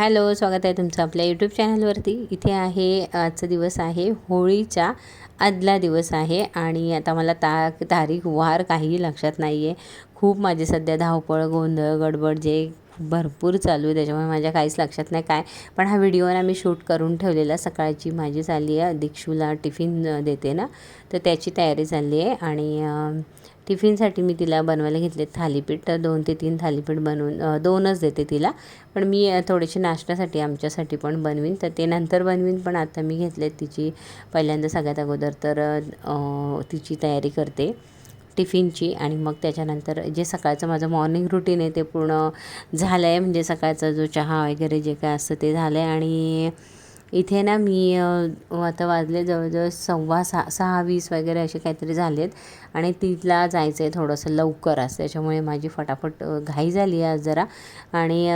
Hello स्वागत आहे तुमचं आपल्या यूट्यूब चॅनलवरती इथे आहे आजचा दिवस आहे होळीचा आदला दिवस आहे आणि आता मला ता तारीख वार काहीही लक्षात नाही आहे खूप माझी सध्या धावपळ गोंधळ गडबड जे भरपूर चालू आहे त्याच्यामुळे माझ्या काहीच लक्षात नाही काय. पण हा व्हिडिओ ना मी शूट करून ठेवलेला सकाळची माझी चालली आहे. दीक्षूला टिफिन देते ना. तर त्याची तयारी चालली आहे आणि टिफिनसाठी मी तिला बनवायला घेतले. थालीपीठ तर दोन ते तीन थालीपीठ बनवून दोनच देते तिला. पण मी थोडेसे नाश्त्यासाठी आमच्यासाठी पण बनवीन. तर ते नंतर बनवीन पण आता मी घेतले तिची पहिल्यांदा सगळ्यात अगोदर तर तिची तयारी करते टिफिनची. आणि मग त्याच्यानंतर जे सकाळचं माझं मॉर्निंग रुटीन आहे ते पूर्ण झालं आहे म्हणजे सकाळचा जो चहा वगैरे जे काय असतं ते झालं आहे आणि इथे ना मी आता वाजले जवळजवळ सव्वा सहा सहा वीस वगैरे असे काहीतरी झालेत. आणि तिला जायचं आहे थोडंसं लवकर असं. त्याच्यामुळे माझी फटाफट घाई झाली आहे आज जरा. आणि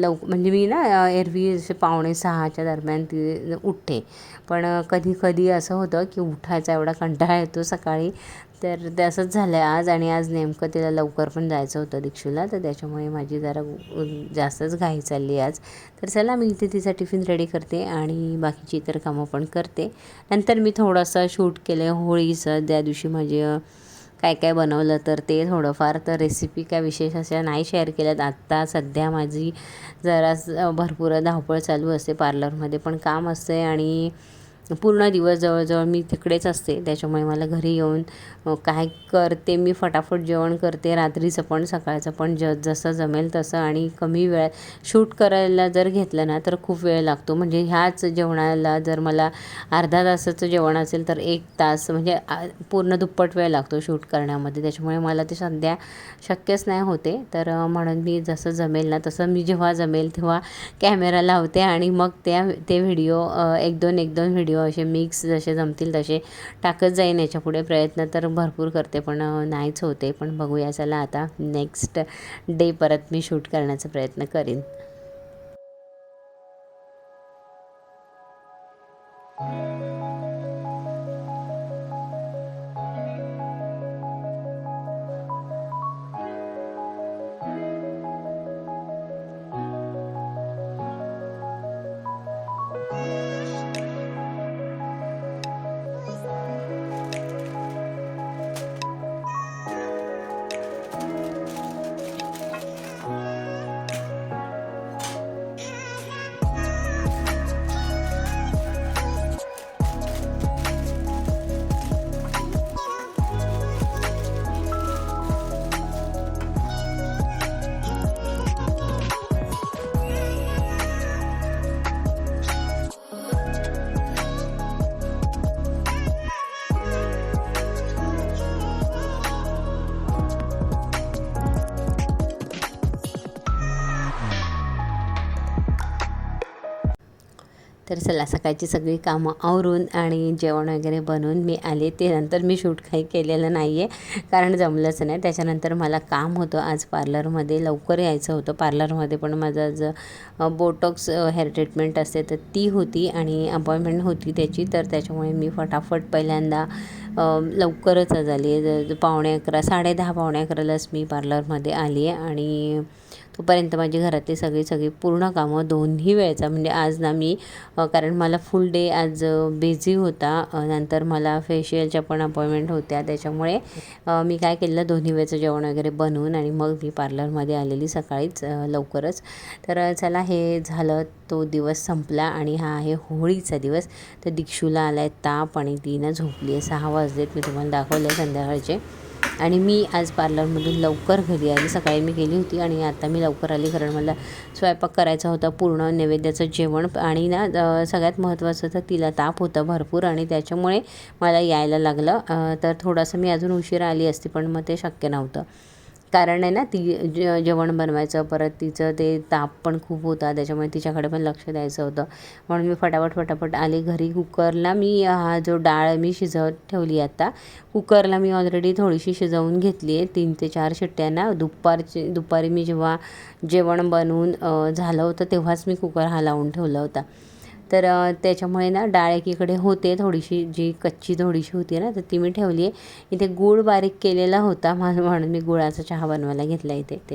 लव म्हणजे मी ना एरवी असे पावणे सहाच्या दरम्यान ती उठते. पण कधी कधी असं होतं की उठायचा एवढा कंटाळा येतो सकाळी. तर ते असंच झालं आहे आज आणि आज नेमकं तिला लवकर पण जायचं होतं दीक्षूला तर त्याच्यामुळे माझी जरा जास्तच घाई चालली आहे आज. तर चला मी इथे तिचा टिफिन रेडी करते आणि बाकीची इतर कामं पण करते. नंतर मी थोडंसं शूट केलं होळीचं. त्या दिवशी माझे काय काय बनवलं तर ते थोडंफार तर रेसिपी काय विशेष अशा नाही शेअर केल्यात. आत्ता सध्या माझी जरा भरपूर धावपळ चालू असते. पार्लरमध्ये पण काम असते आणि पूर्ण दिवस जवळजवळ मी तिकडेच असते. त्याच्यामुळे मला घरी येऊन काय करते मी फटाफट जेवण करते. रात्रीचं पण सकाळचं पण ज जसं जमेल तसं. आणि कमी वेळात शूट करायला जर घेतलं ना तर खूप वेळ लागतो. म्हणजे ह्याच जेवणाला जर मला अर्धा तासाचं जेवण असेल तर एक तास म्हणजे पूर्ण दुप्पट वेळ लागतो शूट करण्यामध्ये. त्याच्यामुळे मला ते सध्या शक्यच नाही होते. तर म्हणून मी जसं जमेल ना तसं मी जेव्हा जमेल तेव्हा कॅमेरा लावते आणि मग त्या ते व्हिडिओ एक दोन एक दोन व्हिडिओ असे मिक्स जसे जमतील तसे टाकत जाईन याच्यापुढे प्रयत्न तर भरपूर करते पण नाहीच होते. पण बघूया चला आता नेक्स्ट डे परत मी शूट करण्याचा प्रयत्न करीन. तर चला सकाळची सगळी कामं आवरून आणि जेवण वगैरे बनवून मी आले. ते नंतर मी शूट काही केलेलं नाही आहे कारण जमलंच नाही. त्याच्यानंतर मला काम होतं. आज पार्लरमध्ये लवकर यायचं होतं. पार्लरमध्ये पण माझं आज बोटॉक्स हेअर ट्रीटमेंट असते तर ती होती आणि अपॉइंटमेंट होती त्याची. तर त्याच्यामुळे मी फटाफट पहिल्यांदा लवकरच आज आली आहे. ज- पावणे अकरा साडे दहा पावणे अकरालाच मी पार्लरमध्ये आली आहे आणि तोपर्यंत माझी घरातली सगळी सगळी पूर्ण कामं दोन्ही वेळचा. म्हणजे आज ना मी कारण मला फुल डे आज बिझी होता. नंतर मला फेशियलच्या पण अपॉइंटमेंट होत्या. त्याच्यामुळे मी काय केलं दोन्ही वेळचं जेवण वगैरे बनवून आणि मग मी पार्लरमध्ये आलेली सकाळीच लवकरच. तर चला हे झालं तो दिवस संपला आणि हा आहे होळीचा दिवस. तर दीक्षूला आला आहे ताप आणि ती ना झोपली आहे सहा वाजलेत मी तुम्हाला दाखवले संध्याकाळचे. आणि मी आज पार्लरमधून लवकर घरी आली. सकाळी मी गेली होती आणि आता मी लवकर आली कारण मला स्वयंपाक करायचा होता पूर्ण नैवेद्याचं जेवण आणि ना सगळ्यात महत्त्वाचं तर तिला ताप होता भरपूर आणि त्याच्यामुळे मला यायला लागलं. तर थोडंसं मी अजून उशिरा आली असती पण मग ते शक्य नव्हतं. कारण आहे ना ती जे जेवण बनवायचं परत तिचं ते ताप पण खूप होता त्याच्यामुळे तिच्याकडे पण लक्ष द्यायचं होतं. म्हणून मी फटाफट फटाफट आले घरी. कुकरला मी हा जो डाळ मी शिजवत ठेवली आता कुकरला मी ऑलरेडी थोडीशी शिजवून घेतली आहे. तीन ते चार शिट्ट्यांना दुपारची दुपारी मी जेव्हा जेवण बनवून झालं होतं तेव्हाच मी कुकर हा लावून ठेवला होता. तर त्याच्यामुळे ना डाळ एकीकडे होते थोडीशी जी कच्ची थोडीशी होती ना तर ती मी ठेवली आहे. इथे गूळ बारीक केलेला होता म्हणून मी गुळाचा चहा बनवायला घेतला इथे. ते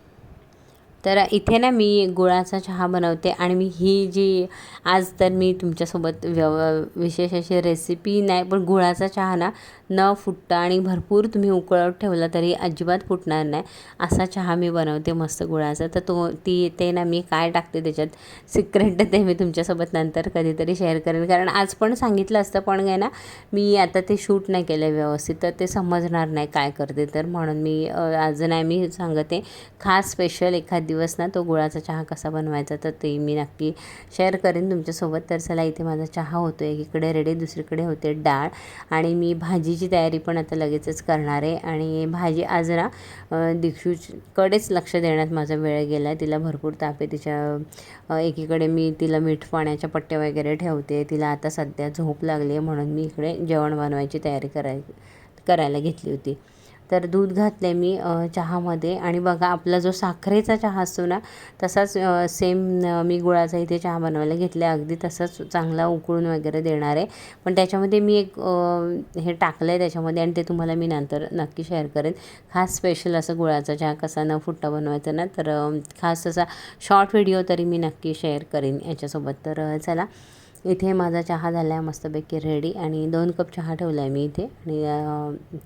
तर इथे ना मी गुळाचा चहा बनवते आणि मी ही जी आज तर मी तुमच्यासोबत व्यव विशेष अशी रेसिपी नाही पण गुळाचा चहा ना न फुटता आणि भरपूर तुम्ही उकळत ठेवला तरी अजिबात फुटणार नाही. असा चहा मी बनवते मस्त गुळाचा. तर तो ती ते ना मी काय टाकते त्याच्यात सिक्रेट ते मी तुमच्यासोबत नंतर कधीतरी शेअर करेन. कारण आज पण सांगितलं असतं पण काय ना मी आता ते शूट नाही केलं व्यवस्थित तर ते समजणार नाही काय करते. तर म्हणून मी आज नाही मी सांगते खास स्पेशल एखादी दिवस ना तो गुळाचा चहा कसा बनवायचा तर ते मी नक्की शेअर करेन तुमच्यासोबत. तर चला इथे माझा चहा होतो एकीकडे रेडी दुसरीकडे होते डाळ. आणि मी भाजीची तयारी पण आता लगेचच करणार आहे. आणि भाजी आज ना दीक्षूकडेच लक्ष देण्यात माझा वेळ गेला आहे तिला भरपूर ताप आहे. तिच्या एकीकडे मी तिला मीठ पाण्याच्या पट्ट्या वगैरे ठेवते. तिला आता सध्या झोप लागली आहे म्हणून मी इकडे जेवण बनवायची तयारी कराय करायला घेतली होती. तर दूध घातले मी चहामध्ये. आणि बघा आपला जो साखरेचा चहा असतो ना तसाच सेम मी गुळाचा इथे चहा बनवायला घेतला अगदी तसाच चांगला उकळून वगैरे देणार आहे. पण त्याच्यामध्ये मी एक हे टाकलं आहे त्याच्यामध्ये आणि ते तुम्हाला मी नंतर नक्की शेअर करेन. खास स्पेशल असं गुळाचा चहा कसा न फुट्टा बनवायचा ना तर खास असा शॉर्ट व्हिडिओ तरी मी नक्की शेअर करेन याच्यासोबत. तर चला इथे माझा चहा झाला आहे मस्तपैकी रेडी आणि दोन कप चहा ठेवला आहे मी इथे. आणि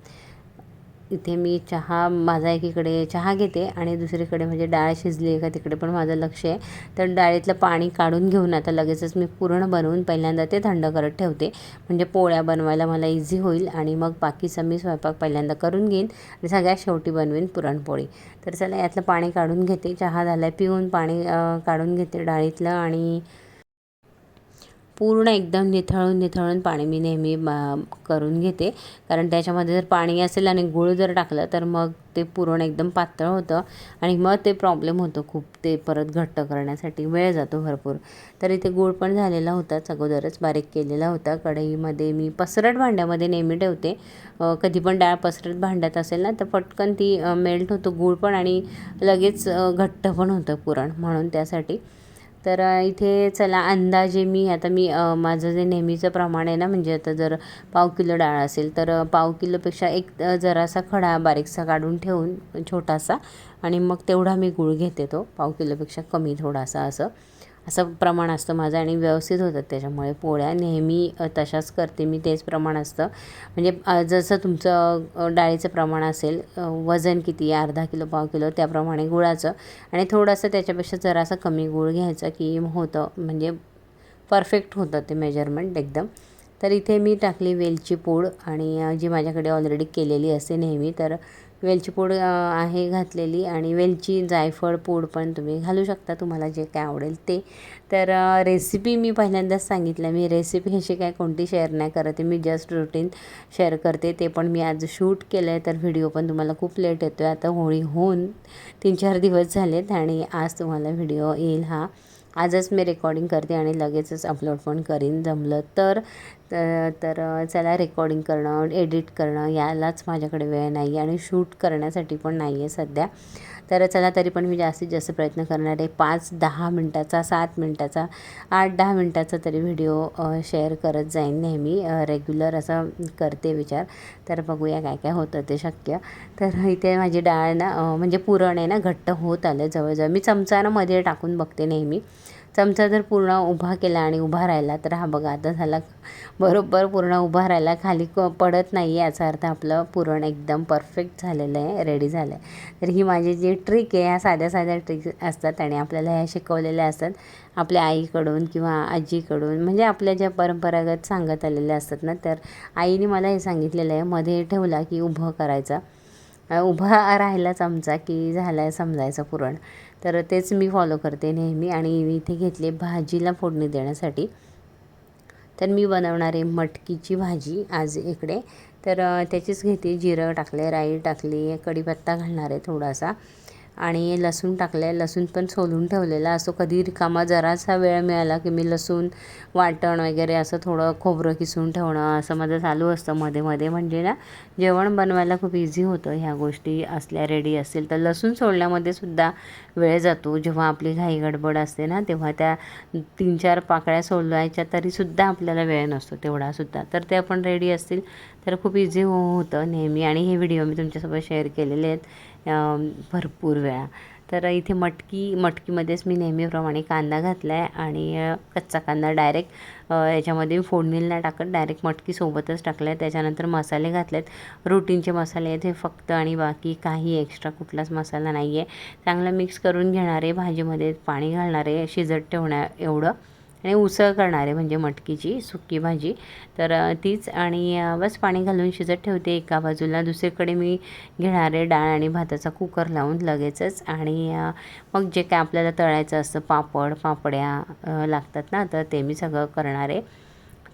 इथे मी चहा माझा एकीकडे चहा घेते आणि दुसरीकडे म्हणजे डाळ शिजली आहे का तिकडे पण माझं लक्ष आहे. तर डाळीतलं पाणी काढून घेऊन आता लगेचच मी पुरण बनवून पहिल्यांदा ते थंड करत ठेवते. म्हणजे पोळ्या बनवायला मला इझी होईल आणि मग बाकीचा मी स्वयंपाक पहिल्यांदा करून घेईन आणि सगळ्यात शेवटी बनवीन पुरणपोळी. तर चला यातलं पाणी काढून घेते. चहा झाला पिऊन पाणी काढून घेते डाळीतलं आणि पूर्ण एकदम निथळून निथळून पाणी मी नेहमी करून घेते. कारण त्याच्यामध्ये जर पाणी असेल आणि गूळ जर टाकलं तर मग ते पुरण एकदम पातळ होतं आणि मग ते प्रॉब्लेम होतो खूप. ते परत घट्ट करण्यासाठी वेळ जातो भरपूर. तर इथे गूळ पण झालेला होताच अगोदरच बारीक केलेला होता. कढईमध्ये मी पसरट भांड्यामध्ये नेहमी ठेवते. कधी पण डाळ पसरट भांड्यात असेल ना तर पटकन ती मेल्ट होतो गूळ पण आणि लगेच घट्ट पण होतं पुरण म्हणून त्यासाठी. तर इथे चला अंदाजे मी आता मी माझं जे नेहमीचं प्रमाण आहे ना म्हणजे आता जर पाव किलो डाळ असेल तर पाव किलोपेक्षा एक जरासा खडा बारीकसा काढून ठेवून छोटासा आणि मग तेवढा मी गूळ घेते तो पाव किलोपेक्षा कमी थोडासा असं. असं प्रमाण असतं माझं आणि व्यवस्थित होतात त्याच्यामुळे पोळ्या नेहमी तशाच करते मी तेच प्रमाण असतं. म्हणजे जसं तुमचं डाळीचं प्रमाण असेल वजन किती अर्धा किलो पाव किलो त्याप्रमाणे गुळाचं. आणि थोडंसं त्याच्यापेक्षा जरासं कमी गूळ घ्यायचं की होतं म्हणजे परफेक्ट होतं ते मेजरमेंट एकदम. तर इथे मी टाकली वेलची पूड आणि जी माझ्याकडे ऑलरेडी केलेली असते नेहमी तर वेलची पूड आहे घातलेली आणि वेलची जायफळ पूड पण तुम्ही घालू शकता तुम्हाला जे काय आवडेल ते. तर रेसिपी मी पहिल्यांदाच सांगितलं मी रेसिपी अशी काय कोणती शेअर नाही करते मी जस्ट रुटीन शेअर करते ते पण मी आज शूट केलं आहे तर व्हिडिओ पण तुम्हाला खूप लेट येतो आहे आता होळी होऊन तीन चार दिवस झालेत आणि आज तुम्हाला व्हिडिओ येईल हा. आजच मी रेकॉर्डिंग करते आणि लगेचच अपलोड पण करीन. जमलं तर तर चला रेकॉर्डिंग करणं एडिट करणं यालाच माझ्याकडे वेळ नाही आणि शूट करण्यासाठी पण नाही आहे सध्या. तर चला तरी पण मी जास्तीत जास्त प्रयत्न करणार आहे. पाच दहा मिनटाचा सात मिनटाचा आठ दहा मिनटाचा तरी व्हिडिओ शेअर करत जाईन नेहमी. रेग्युलर असं करते विचार. तर बघूया काय काय होतं ते शक्य. तर इथे माझी डाळ ना म्हणजे पुरण आहे ना घट्ट होत आलं जवळजवळ. मी चमचानं मध्ये टाकून बघते नेहमी. चमचा जर पूर्ण उभा केला आणि उभा राहिला तर हा बघा आता झाला बरोबर पूर्ण उभा राहिला खाली क पडत नाही आहे याचा अर्थ आपलं पुरण एकदम परफेक्ट झालेलं आहे रेडी झालं आहे तर ही माझी जी ट्रिक आहे ह्या साध्या साध्या ट्रिक असतात आणि आपल्याला ह्या शिकवलेल्या असतात. आपल्या आईकडून किंवा आजीकडून म्हणजे आपल्या ज्या परंपरागत सांगत आलेल्या असतात ना तर आईने मला हे सांगितलेलं आहे मध्ये ठेवला की उभं करायचं. उभा राहिला चमचा की झाला आहे समजायचं पुरण. तर तेच मी फॉलो करते नेहमी आणि मी इथे घेतले भाजीला फोडणी देण्यासाठी. तर मी बनवणारे मटकीची भाजी आज इकडे. तर त्याचीच घेते जिरं टाकले राई टाकली कढीपत्ता घालणार आहे थोडासा. आणि लसूण टाकलं आहे लसूण पण सोलून ठेवलेला. असतो कधी रिकामा जरासा वेळ मिळाला की मी लसूण वाटण वगैरे असं थोडं खोबरं किसून ठेवणं असं माझं चालू असतं मध्ये मध्ये. म्हणजे ना जेवण बनवायला खूप इझी होतं ह्या गोष्टी असल्या रेडी असतील तर लसूण सोडल्यामध्ये सुद्धा वेळ जातो. जेव्हा आपली घाई गडबड असते ना तेव्हा त्या तीन चार पाकळ्या सोलवायच्या तरीसुद्धा आपल्याला वेळ नसतो तेवढासुद्धा तर ते आपण रेडी असतील तर खूप इझी हो होतं नेहमी. आणि हे व्हिडिओ मी तुमच्यासोबत शेअर केलेले आहेत. भरपूर वेळा. तर इथे मटकी मटकीमध्येच मी नेहमीप्रमाणे कांदा घातला आहे आणि कच्चा कांदा डायरेक्ट याच्यामध्ये फोडणीला नाही टाकत डायरेक्ट मटकीसोबतच टाकला टाकलं आहे त्याच्यानंतर मसाले घातले आहेत रुटीनचे मसाले आहेत हे फक्त आणि बाकी काही एक्स्ट्रा कुठलाच मसाला नाही आहे चांगला मिक्स करून घेणार आहे भाजीमध्ये पाणी घालणार आहे शिजत ठेवण्या एवढं. आणि उसळ करणार आहे म्हणजे मटकीची सुकी भाजी. तर तीच आणि बस पाणी घालून शिजत ठेवते एका बाजूला. दुसरीकडे मी घेणार आहे डाळ आणि भाताचा कुकर लावून लगेचच आणि मग जे काय आपल्याला तळायचं असतं पापड पापड्या लागतात ना तर ते मी सगळं करणार. आहे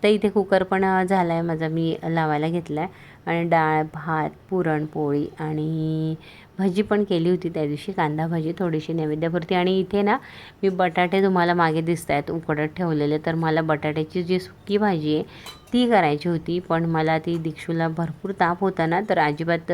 तर इथे कुकर पण झाला आहे माझा मी लावायला घेतला आहे आणि डाळ भात पुरणपोळी आणि भजी पण केली होती त्या दिवशी कांदा भाजी थोडीशी नैवेद्यापुरती. आणि इथे ना मी बटाटे तुम्हाला मागे दिसत आहेत उकडत ठेवलेले. तर मला बटाट्याची जी सुकी भाजी आहे ती करायची होती पण मला ती दीक्षूला भरपूर ताप होता ना तर अजिबात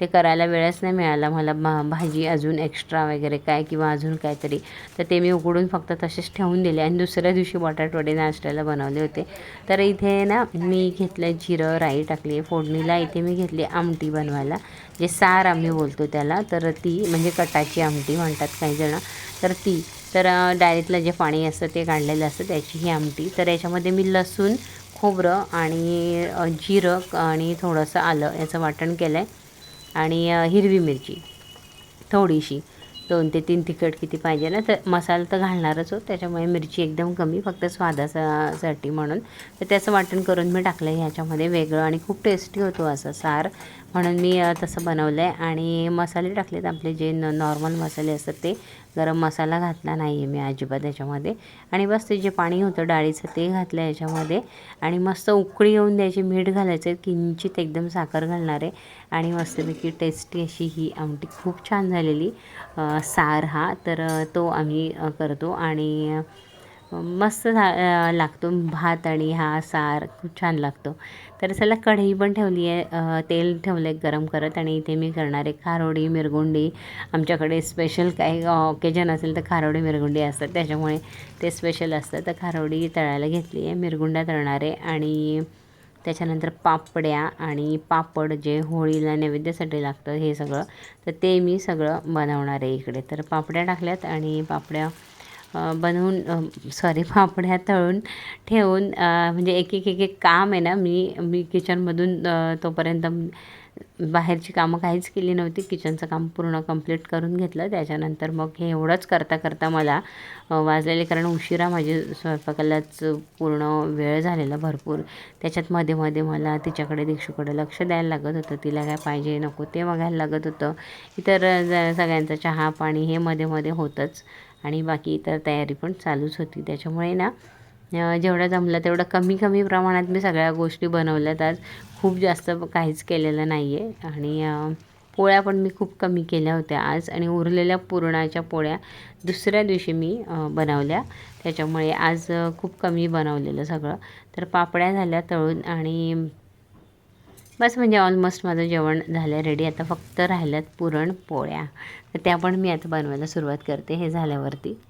ते करायला वेळच नाही मिळाला. मला भाजी अजून एक्स्ट्रा वगैरे काय किंवा अजून काहीतरी. तर ते मी उकडून फक्त तसेच ठेवून दिले आणि दुसऱ्या दिवशी बटाटवडे नाश्त्याला बनवले होते. तर इथे ना मी घेतलं जिरं राई टाकली फोडणीला इथे मी घेतली आमटी बनवायला जे सार आम्ही बोलतो त्याला. तर ती म्हणजे कटाची आमटी म्हणतात काही जणं. तर ती तर डायरेक्टला जे पाणी असतं ते काढलेलं असतं त्याची ही आमटी. तर याच्यामध्ये मी लसूण खोबरं आणि जिरं आणि थोडंसं आलं याचं वाटण केलं आहे आणि हिरवी मिरची थोडीशी दोन ते तीन तिखट किती पाहिजे ना तर मसाला तर घालणारच हो. त्याच्यामुळे मिरची एकदम कमी फक्त स्वादासाठी म्हणून. तर त्याचं वाटण करून मी टाकलं आहे ह्याच्यामध्ये वेगळं आणि खूप टेस्टी होतो असं सार. म्हणून मी तसं बनवलं आहे आणि मसाले टाकलेत आपले जे न नॉर्मल मसाले असतात ते. गरम मसाला घातला नाही आहे मी अजिबात याच्यामध्ये. आणि बस ते जे पाणी होतं डाळीचं ते घातलं आहे याच्यामध्ये. आणि मस्त उकळी येऊन द्यायची मीठ घालायचं किंचित एकदम साखर घालणार आहे. आणि मस्तपैकी टेस्टी अशी ही आमटी खूप छान झालेली. सार हा. तर तो आम्ही करतो. आणि मस्त झा लागतो. भात आणि हा सार खूप छान लागतो. तर चला कढई पण ठेवली आहे. तेल ठेवलं आहे गरम करत आणि इथे मी करणार आहे खारोडी मिरगुंडी. आमच्याकडे स्पेशल काही ऑकेजन असेल तर खारोडी मिरगुंडी असतात. त्याच्यामुळे ते स्पेशल असतं. तर खारोडी तळायला घेतली आहे. मिरगुंड्या तळणार आहे. आणि त्याच्यानंतर पापड्या आणि पापड जे होळीला नैवेद्यासाठी लागतं हे सगळं तर ते मी सगळं बनवणार आहे इकडे. तर पापड्या टाकल्यात आणि पापड्या बनवून सॉरी पापड्या तळून ठेवून म्हणजे एक एक एक एक काम आहे ना मी मी किचनमधून तोपर्यंत बाहेरची कामं काहीच केली नव्हती. किचनचं काम पूर्ण कंप्लीट करून घेतलं. त्याच्यानंतर मग हे एवढंच करता करता मला वाजलेले कारण उशिरा माझी स्वयंपाकालाच पूर्ण वेळ झालेला भरपूर. त्याच्यात मध्ये मध्ये मला तिच्याकडे दीक्षूकडे लक्ष द्यायला लागत होतं. तिला काय पाहिजे नको ते बघायला लागत होतं. इतर ज- सगळ्यांचं चहा पाणी हे मध्ये मध्ये होतंच. आणि बाकी इतर तयारी पण चालूच होती. त्याच्यामुळे ना जेवढं जमलं तेवढं कमी कमी प्रमाणात मी सगळ्या गोष्टी बनवल्यात. आज खूप जास्त काहीच केलेलं नाही आहे आणि पोळ्या पण मी खूप कमी केल्या होत्या आज. आणि उरलेल्या पुरणाच्या पोळ्या दुसऱ्या दिवशी मी बनवल्या. त्याच्यामुळे आज खूप कमी बनवलेलं सगळं. तर पापड्या झाल्या तळून आणि बस म्हणजे ऑलमोस्ट माझं जेवण झालं रेडी आता फक्त राहिल्यात पुरण पोळ्या. तर त्या पण मी आता बनवायला सुरुवात करते हे झाल्यावरती.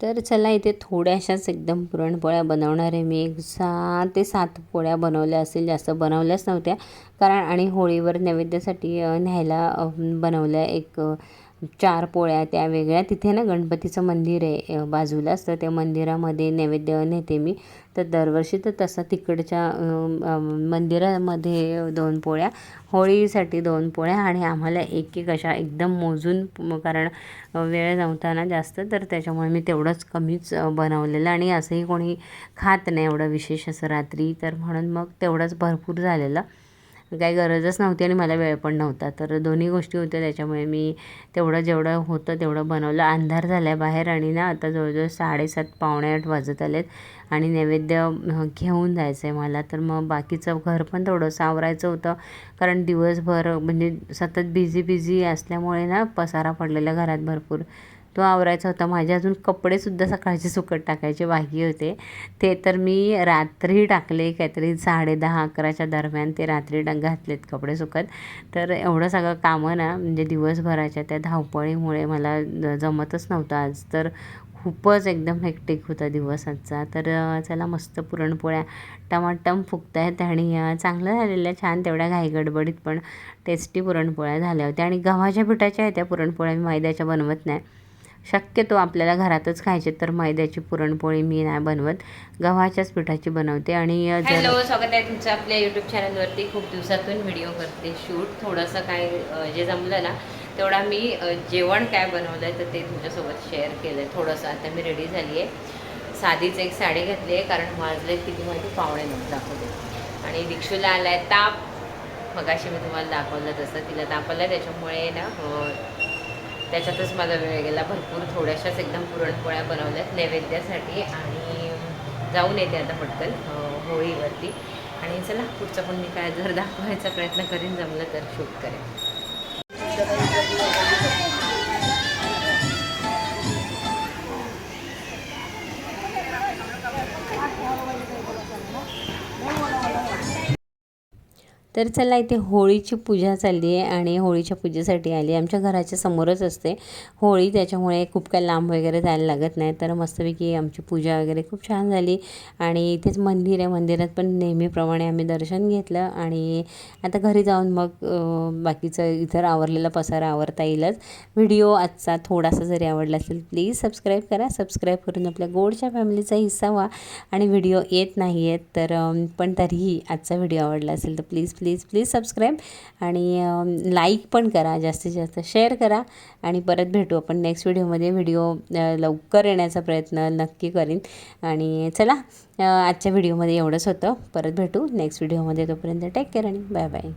तर चला इथे थोड्याशाच एकदम पुरणपोळ्या बनवणार आहे मी. एक सहा ते सात पोळ्या बनवल्या असेल जास्त बनवल्याच नव्हत्या. कारण आणि होळीवर नैवेद्यासाठी न्यायला बनवल्या एक चार पोळ्या त्या वेगळ्या. तिथे ना गणपतीचं मंदिर आहे बाजूलाच. तर त्या मंदिरामध्ये नैवेद्य नेते मी. तर दरवर्षी तर तसा तिकडच्या मंदिरामध्ये दोन पोळ्या होळीसाठी दोन पोळ्या आणि आम्हाला एक एक अशा एकदम मोजून कारण वेळ नव्हताना जास्त. तर त्याच्यामुळे मी तेवढंच कमीच बनवलेलं आणि असंही कोणी खात नाही एवढं विशेष असं रात्री. तर म्हणून मग तेवढंच भरपूर झालेलं. काही गरजच नव्हती आणि मला वेळ पण नव्हता. तर दोन्ही गोष्टी होत्या त्याच्यामुळे मी तेवढं जेवढं होतं तेवढं बनवलं. अंधार झाला आहे बाहेर आणि ना आता जवळजवळ साडेसात पावणे आठ वाजत आलेत आणि नैवेद्य घेऊन जायचं आहे मला. तर मग बाकीचं घर पण थोडंसं आवरायचं होतं. कारण दिवसभर म्हणजे सतत बिझी बिझी असल्यामुळे ना पसारा पडलेला घरात भरपूर. तो आवरायचा होता. माझे अजून कपडेसुद्धा सकाळचे सुकत टाकायचे बाकी होते. ते तर मी रात्री टाकले काहीतरी साडे दहा अकराच्या दरम्यान ते रात्री ड घातलेत कपडे सुकत. तर एवढं सगळं कामं ना म्हणजे दिवसभराच्या त्या धावपळीमुळे मला ज- जमतच नव्हतं आज. तर खूपच एकदम हेक्टिक होता दिवस आजचा. तर चला मस्त पुरणपोळ्या टमाटम फुगत आहेत आणि चांगलं झालेलं छान तेवढ्या घाईगडबडीत पण टेस्टी पुरणपोळ्या झाल्या होत्या. आणि गव्हाच्या पिठाच्या आहेत त्या पुरणपोळ्या मी मैद्याच्या बनवत नाही. शक्यतो आपल्याला घरातच खायचे तर मैद्याची पुरणपोळी मी नाही बनवत. गव्हाच्याच पिठाची बनवते आणि हॅलो स्वागत आहे तुमचं आपल्या यूट्यूब चॅनलवरती खूप दिवसातून व्हिडिओ करते. शूट थोडंसं काय जे जमलं ना तेवढा मी जेवण काय बनवलं आहे तर ते तुमच्यासोबत शेअर केलं आहे थोडंसं. आता मी रेडी झाली आहे साधीच एक साडी घातली आहे कारण वाजले किती माहिती? पाहुणे नऊ दाखवते. आणि दिक्षूला आला आहे ताप. मगाशी मी तुम्हाला दाखवलं तसं. तिला ताप त्याच्यामुळे ना हो, त्याच्यातच माझा वेळ गेला. भरपूर थोड्याशाच एकदम पुरणपोळ्या बनवल्यात नैवेद्यासाठी आणि जाऊन येते आता पटकन होळीवरती. आणि चला पुढचं पण मी काय जर दाखवायचा प्रयत्न करीन जमलं तर शूट करेन. तर चला इथे होळीची पूजा चालली आहे आणि होळीच्या पूजेसाठी आली. आमच्या घराच्या समोरच असते. होळी त्याच्यामुळे खूप काय लांब वगैरे जायला लागत नाही. तर मस्तपैकी आमची पूजा वगैरे खूप छान झाली. आणि इथेच मंदिर आहे. मंदिरात पण नेहमीप्रमाणे आम्ही दर्शन घेतलं. आणि आता घरी जाऊन मग बाकीचं इतर आवरलेला पसारा आवरता येईलच. व्हिडिओ आजचा थोडासा जरी आवडला असेल प्लीज सबस्क्राईब करा. सबस्क्राईब करून आपल्या गोडच्या फॅमिलीचा हिस्सा व्हा. आणि व्हिडिओ येत नाही आहेत तर पण तरीही आजचा व्हिडिओ आवडला असेल तर please please please please subscribe आणि लाईक पण करा जास्तीत जास्त शेअर करा आणि परत भेटू आपण नेक्स्ट व्हिडिओमध्ये व्हिडिओ लवकर येण्याचा प्रयत्न नक्की करीन. आणि चला आजच्या व्हिडिओमध्ये एवढंच होतं. परत भेटू नेक्स्ट व्हिडिओमध्ये तोपर्यंत टेक केअर आणि बाय बाय